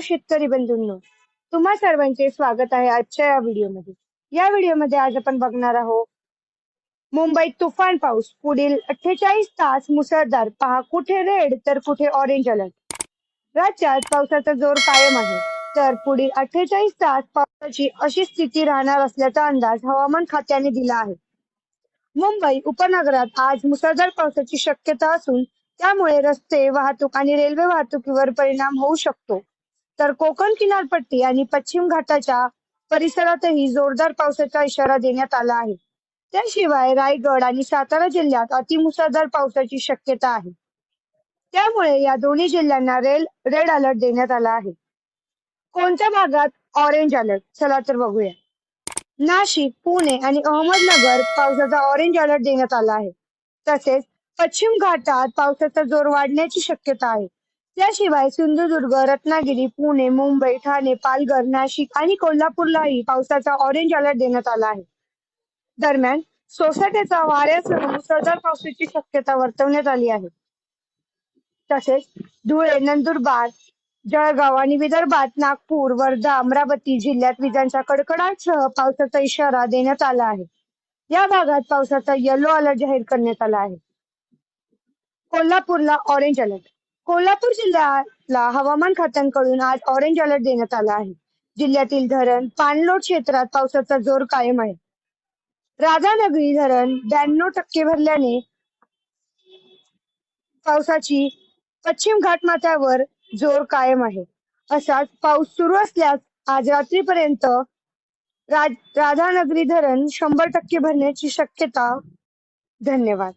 शेतकरी बंधूंनो. तुम्हा सर्वांचे स्वागत आहे आजच्या या व्हिडिओमध्ये. या व्हिडिओमध्ये आज आपण बघणार आहोत मुंबईत तुफान पाऊस पुढील अठ्ठेचाळीस तास मुसळधार पहा कुठे रेड तर कुठे ऑरेंज अलर्ट. राज्यात पावसाचा जोर कायम आहे तर पुढील अठ्ठेचाळीस तास पावसाची अशी स्थिती राहणार असल्याचा अंदाज हवामान खात्याने दिला आहे. मुंबई उपनगरात आज मुसळधार पावसाची शक्यता असून त्यामुळे रस्ते वाहतूक आणि रेल्वे वाहतुकीवर परिणाम होऊ शकतो. तर कोकण किनारपट्टी आणि पश्चिम घाटाच्या परिसरातही जोरदार पावसाचा इशारा देण्यात आला आहे. त्याशिवाय रायगड आणि सातारा जिल्ह्यात अतिमुसळधार पावसाची शक्यता आहे. त्यामुळे या दोन्ही जिल्ह्यांना रेल रेड अलर्ट देण्यात आला आहे. कोणत्या भागात? Orange alert. चला तर बघूया. नाशिक पुणे आणि अहमदनगर पावसाचा ऑरेंज अलर्ट देण्यात आला आहे. तसेच पश्चिम घाटात पावसाचा जोर वाढण्याची शक्यता आहे. त्याशिवाय सिंधुदुर्ग रत्नागिरी पुणे मुंबई ठाणे पालघर नाशिक आणि कोल्हापूरलाही पावसाचा ऑरेंज अलर्ट देण्यात आला आहे. दरम्यान सोसाट्याचा वाऱ्यासह मुसळधार पावसाची शक्यता वर्तवण्यात आली आहे. तसेच धुळे नंदुरबार जळगाव आणि विदर्भात नागपूर वर्धा अमरावती जिल्ह्यात विजांच्या कडकडाटसह पावसाचा इशारा देण्यात आला आहे. या भागात पावसाचा येलो अलर्ट जाहीर करण्यात आला आहे. कोल्हापूरला ऑरेंज अलर्ट कोल्हापूर जिल्ह्याला हवामान खात्यांकडून आज ऑरेंज अलर्ट देण्यात आला आहे. जिल्ह्यातील धरण पाणलोट क्षेत्रात पावसाचा जोर कायम आहे. राधानगरी धरण ब्याण्णव टक्के भरल्याने पावसाची पश्चिम घाटमाथ्यावर जोर कायम आहे. असाच पाऊस सुरू असल्यास आज रात्रीपर्यंत राधानगरी धरण शंभर टक्के भरण्याची शक्यता. धन्यवाद.